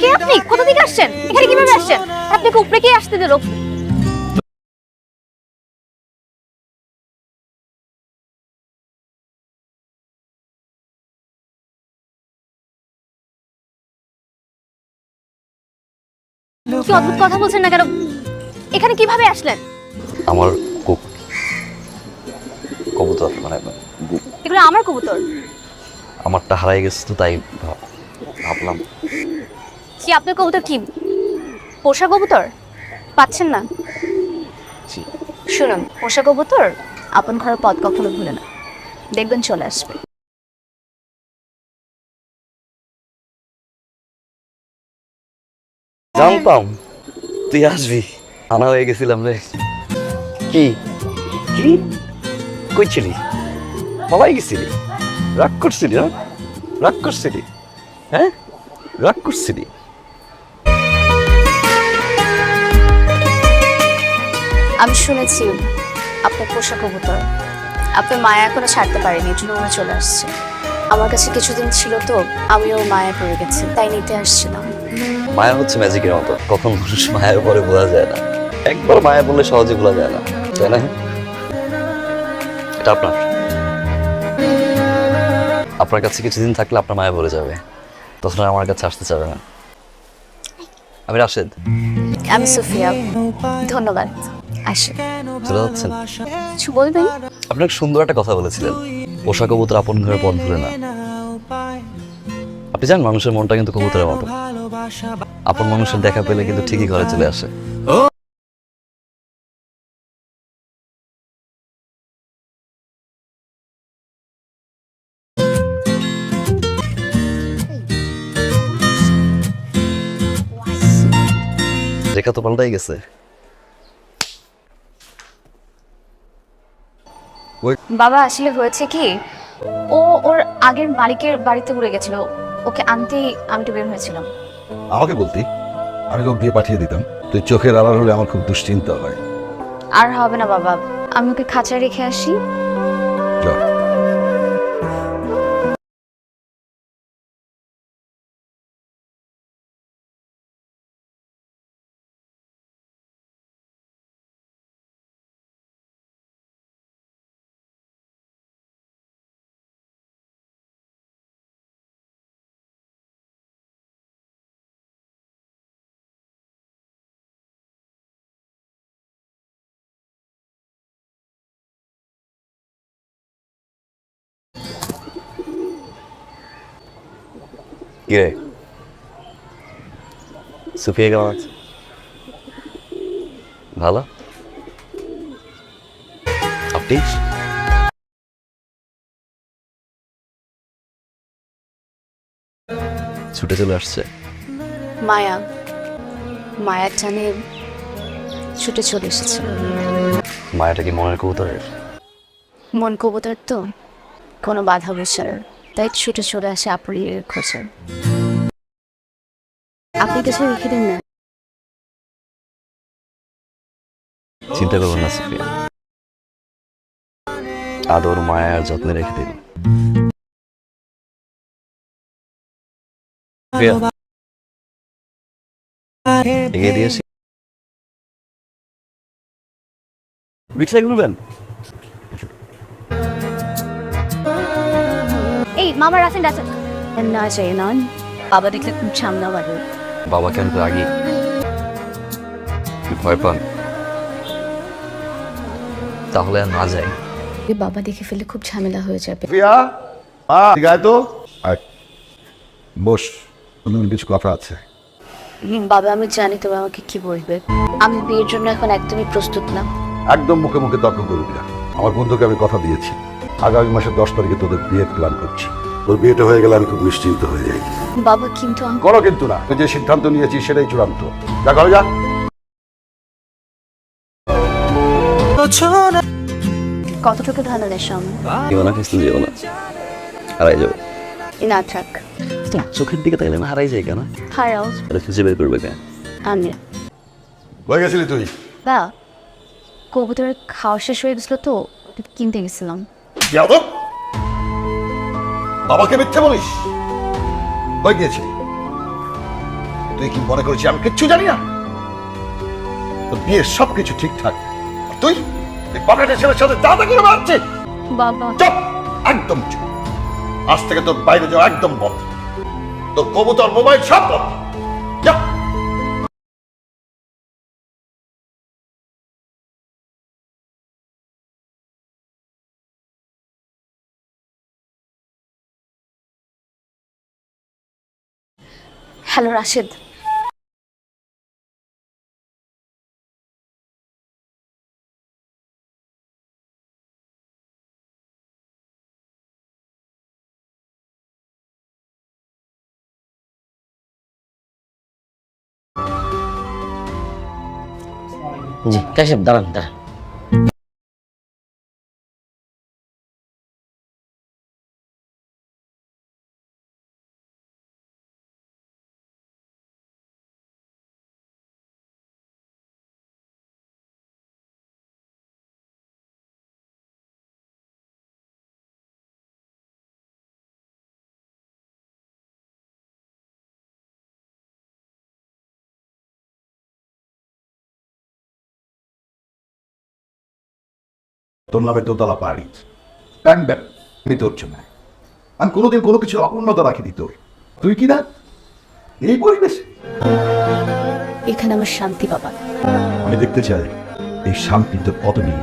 কে আপনি? কোথা থেকে আসছেন? এখানে কীভাবে আসছেন? আপনাকে উপরে কে আসতে দিল? কি অদ্ভুত কথা বলছেন না কেন? এখানে কীভাবে আসলেন? আমার কুক কবুতর মানে এগুলো আমার কবুতর। আমারটা হারাই গেছে তো তাই ভাবলাম কি আপনার কবুতর কি? পোষা কবুতর? পাচ্ছেন না? জি। শুনুন পোষা কবুতর আপন ঘরের পথ কখনো ভুলে না। দেখবেন চলে আসবে। জানতাম তুই আসবি? আনা হয়ে গেছিলাম রে। কি? কি? কই ছিলি? পালাই গেছিলি? রাগ করছিলি না রাগ করছিলি হ্যাঁ? রাগ করছিলি আমি শুনেছি আপনার পোষা কবুতর আপনার মায়া এখনও ছাড়তে পারেনি জন্য উনি চলে আসছে। আমার কাছে কিছুদিন ছিল তো আমিও মায়া পড়ে গেছি তাই নিতে আসছিলাম। মায়া হচ্ছে ম্যাজিকের মতো কখন মানুষ মায়ের পরে বোঝা যায় না। একবার মায়া বললে সহজে ভোলা যায় না তাই না? এটা আপনার। আপনার কাছে কিছুদিন থাকলে আপনার মায়া ভরে যাবে তখন আমার কাছে আসতে চাবে না। আমি রাশেদ। আমি সুফিয়া ধন্যবাদ। আসে। কিছু বলবেন? আপনাকে সুন্দর একটা কথা বলেছিলেন। পোষা কবুতর আপন ঘরে পথ ভুলে না। আপনি জানেন মানুষের মনটা কিন্তু কবুতরের মতো। আপন মানুষের দেখা পেলে কিন্তু ঠিকই ঘরে চলে আসে। রেখা তো পাল্টাই গেছে। বাবা আসলে হয়েছে কি? ও ওর আগের মালিকের বাড়িতে উড়ে গেছিল। ওকে আনতেই আমি তো বের হয়েছিলাম। আমাকে বলতি? আমি লোক দিয়ে পাঠিয়ে দিতাম তুই চোখের আড়াল হলে আমার খুব দুশ্চিন্তা হয়। আর হবে না বাবা। আমি ওকে খাঁচায় রেখে আসি। কি রে সুফিয়া কেমন আছে? ভালো? আপনি ছুটে চলে আসছে। মায়া মায়ার টানে ছুটে চলে এসেছে। মায়াটা কি মনের কবুতরের? মন কবুতর তো কোনো বাধা বসার তাই ছুটে চলে আসে আপনি খোঁজে আপনি কিছু রেখে দিন না। চিন্তা করবেন না সুফিয়া আদর মায়া আর যত্নে রেখে দিন। এগিয়ে দিয়েছি রিক্সায় ঘুরবেন? মামার আছেন আছেন না চাই নন বাবা দেখলে খুব সামনা বাড়ে বাবা কেন তো আগে ভয় পান তাহলে আর না যাই বাবা দেখে ফেলে খুব ঝামেলা হয়ে যাবে মা গায় তো বস অন্য কিছু কথা আছে হুম, বাবা আমি জানি তবে আমাকে কি বলবে আমি বিয়ের জন্য এখন একদমই প্রস্তুত না একদম মুখে মুখে তর্ক করবি না আমার বন্ধুকে আমি কথা দিয়েছি আগামী মাসের দশ তারিখে তোদের বিয়ের প্ল্যান করছি তোর বিয়েটা হয়ে গেলে আমি খুব নিশ্চিন্ত হয়ে যাই। বাবা কিন্তু কোনো কিন্তু না। তুই যে সিদ্ধান্ত নিয়েছি সেটাই চূড়ান্ত। যা ঘরে যা। কতটুকু না যেও না হারাই যাবে। না থাক। চোখের দিকে তাইলে না হারাই যায় কেন? হারাও। এটা খুঁজে বের করবে কেন আমি হয়ে গেছিলি তুই? বা কবুতরের খাওয়া শেষ হয়ে গেছিল তো কিনতে গেছিলাম। যাদব বাবাকে মিথ্যে বলিস? হয়ে গিয়েছে। তুই কি মনে করেছি আমি কিচ্ছু জানি না? তোর বিয়ের সবকিছু ঠিকঠাক। আর তুই? তুই ছেলের সাথে দাদা করে বাবা। চুপ! একদম চুপ। আজ থেকে তোর বাইরে যাওয়া একদম বন্ধ। তোর কবুতর মোবাইল সব বন্ধ। যা হ্যালো রাশেদ। জি কাশেপ দাঁড়ান দাঁড়ান। তোর দোতলা বাড়ি ব্যাং ব্যাং আমি তোর জন্য আমি কোনোদিন কোনো কিছু অপূর্ণতা রাখিনি তোর। তুই কি না? এই পরিবেশ। এখানে আমার শান্তি বাবা। আমি দেখতে চাই এই শান্তি তোর কত নিয়ে।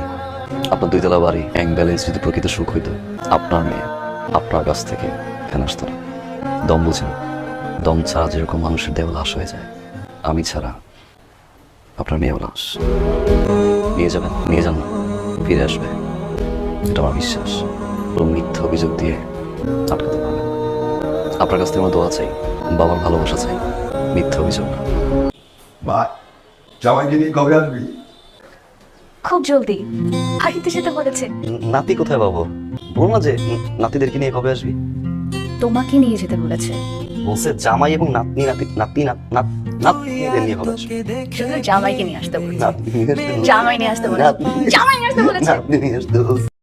আপনার দুইতলা বাড়ি ব্যাংক ব্যালেন্স যদি প্রকৃত সুখ হইতো আপনার মেয়ে আপনার কাছ থেকে এখানে আসতো না। দম বুঝেন দম ছাড়া যেরকম মানুষের দেহ লাশ হয়ে যায় আমি ছাড়া আপনার মেয়েও লাশ। নিয়ে যাবেন নিয়ে যান। না। ফিরে আসবে। এটা আমার বিশ্বাস। কোনো মিথ্যা অভিযোগ দিয়ে আটকাতে পারবেন না। আপনার কাছ থেকে আমার দোয়া চাই বাবার ভালোবাসা চাই। মিথ্যা অভিযোগ। না বা জামাইকে নিয়ে কবে আসবি? খুব জলদি। বাড়িতে যেতে বলেছে। নাতি কোথায় পাবো বল না যে নাতিদেরকে নিয়ে কবে আসবি? তোমাকে নিয়ে যেতে বলেছে। বলছে জামাই এবং নাতনি নাতি নাতি নাত জামাইকে নিয়ে আসতে বলেছে। জামাই নিয়ে আসতে বলেছে জামাই নিয়ে আসতে বলছে।